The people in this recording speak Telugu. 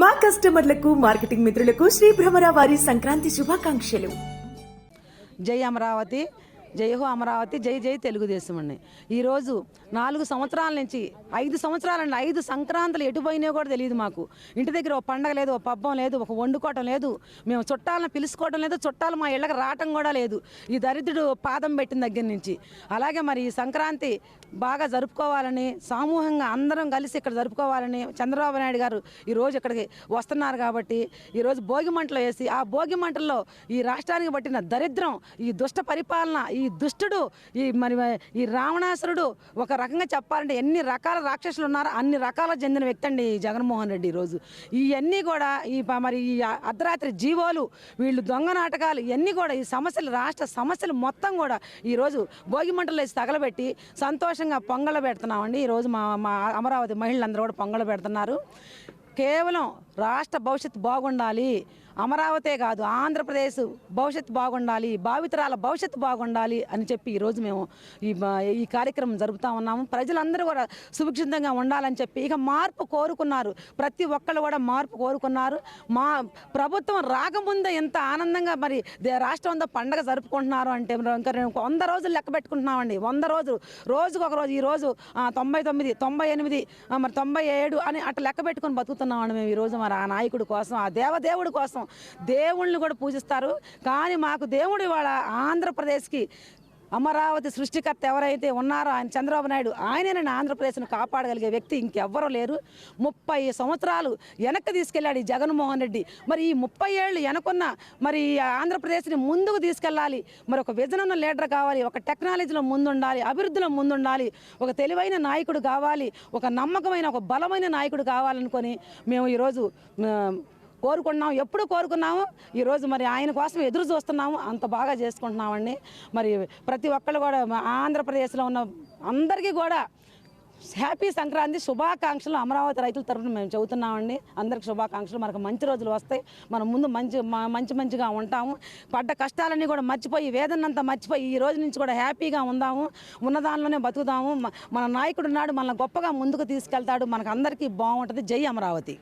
మా కస్టమర్లకు మార్కెటింగ్ మిత్రులకు శ్రీ భ్రమర వారి సంక్రాంతి శుభాకాంక్షలు. జై అమరావతి. జై హో అమరావతి జై జై తెలుగుదేశం అండి. ఈరోజు నాలుగు సంవత్సరాల నుంచి ఐదు సంవత్సరాలండి ఐదు సంక్రాంతులు ఎటు పోయినాయో కూడా తెలియదు మాకు. ఇంటి దగ్గర ఒక పండగ లేదు ఒక పబ్బం లేదు ఒక వండుకోవటం లేదు మేము చుట్టాలను పిలుచుకోవటం లేదు చుట్టాలు మా ఇళ్ళకి రావటం కూడా లేదు. ఈ దరిద్రుడు పాదం పెట్టిన దగ్గర నుంచి. అలాగే మరి ఈ సంక్రాంతి బాగా జరుపుకోవాలని సమూహంగా అందరం కలిసి ఇక్కడ జరుపుకోవాలని చంద్రబాబు నాయుడు గారు ఈరోజు ఇక్కడికి వస్తున్నారు కాబట్టి ఈరోజు భోగి మంటలు వేసి ఆ భోగి మంటల్లో ఈ రాష్ట్రానికి పట్టిన దరిద్రం ఈ దుష్ట పరిపాలన ఈ దుష్టుడు ఈ మరి ఈ రావణాసురుడు ఒక రకంగా చెప్పాలంటే ఎన్ని రకాల రాక్షసులు ఉన్నారో అన్ని రకాల చెందిన వ్యక్తి అండి జగన్మోహన్ రెడ్డి ఈరోజు ఇవన్నీ కూడా ఈ ప- మరి ఈ అర్ధరాత్రి జీవోలు వీళ్ళు దొంగ నాటకాలు ఇవన్నీ కూడా ఈ సమస్యలు రాష్ట్ర సమస్యలు మొత్తం కూడా ఈరోజు భోగి మంటలు వేసి తగలబెట్టి సంతోషంగా పొంగల పెడుతున్నామండి. ఈరోజు మా మా అమరావతి మహిళలందరూ కూడా పొంగల పెడుతున్నారు. కేవలం రాష్ట్ర భవిష్యత్తు బాగుండాలి అమరావతే కాదు ఆంధ్రప్రదేశ్ భవిష్యత్తు బాగుండాలి భావితరాల భవిష్యత్తు బాగుండాలి అని చెప్పి ఈరోజు మేము ఈ ఈ కార్యక్రమం జరుపుతా ఉన్నాము. ప్రజలందరూ కూడా సుభిక్షితంగా ఉండాలని చెప్పి ఇక మార్పు కోరుకున్నారు. ప్రతి ఒక్కళ్ళు కూడా మార్పు కోరుకున్నారు. మా ప్రభుత్వం రాకముందే ఎంత ఆనందంగా మరి దే- రాష్ట్రం అంతా పండగ జరుపుకుంటున్నారు అంటే ఇంకా వంద రోజులు లెక్క పెట్టుకుంటున్నామండి. వంద రోజులు. రోజుకు ఒక రోజు ఈరోజు తొంభై తొమ్మిది తొంభై ఎనిమిది మరి తొంభై ఏడు అని అట్లా లెక్క పెట్టుకొని బతుకుతున్నామండి మేము ఈరోజు మరి ఆ నాయకుడి కోసం ఆ దేవదేవుడి కోసం దేవుళ్ళని కూడా పూజిస్తారు. కానీ మాకు దేవుడు ఇవాళ ఆంధ్రప్రదేశ్కి అమరావతి సృష్టికర్త ఎవరైతే ఉన్నారో ఆయన చంద్రబాబు నాయుడు ఆయనేనండి ఆంధ్రప్రదేశ్ను కాపాడగలిగే వ్యక్తి ఇంకెవ్వరూ లేరు. ముప్పై సంవత్సరాలు వెనక్కి తీసుకెళ్ళాడు ఈ జగన్మోహన్ రెడ్డి. మరి ఈ ముప్పై ఏళ్ళు వెనకున్న మరి ఈ ఆంధ్రప్రదేశ్ని ముందుకు తీసుకెళ్ళాలి. మరి ఒక విజన్ ఉన్న లీడర్ కావాలి ఒక టెక్నాలజీలో ముందుండాలి అభివృద్ధిలో ముందుండాలి ఒక తెలివైన నాయకుడు కావాలి ఒక నమ్మకమైన ఒక బలమైన నాయకుడు కావాలనుకొని మేము ఈరోజు ఆ, కోరుకున్నాము ఎప్పుడు కోరుకున్నాము ఈరోజు మరి ఆయన కోసం ఎదురు చూస్తున్నాము. అంత బాగా చేసుకుంటున్నామండి. మరి ప్రతి ఒక్కళ్ళు కూడా ఆంధ్రప్రదేశ్లో ఉన్న అందరికీ కూడా హ్యాపీ సంక్రాంతి శుభాకాంక్షలు అమరావతి రైతుల తరఫున మేము చెబుతున్నామండి. అందరికి శుభాకాంక్షలు. మనకు మంచి రోజులు వస్తాయి. మనం ముందు మంచి మంచి మంచిగా ఉంటాము. పడ్డ కష్టాలన్నీ కూడా మర్చిపోయి వేదనంతా మర్చిపోయి ఈ రోజు నుంచి కూడా హ్యాపీగా ఉందాము. ఉన్నదానిలోనే బతుకుదాము. మన నాయకుడు నాడు మనల్ని గొప్పగా ముందుకు తీసుకెళ్తాడు. మనకు అందరికీ బాగుంటుంది. జై అమరావతి.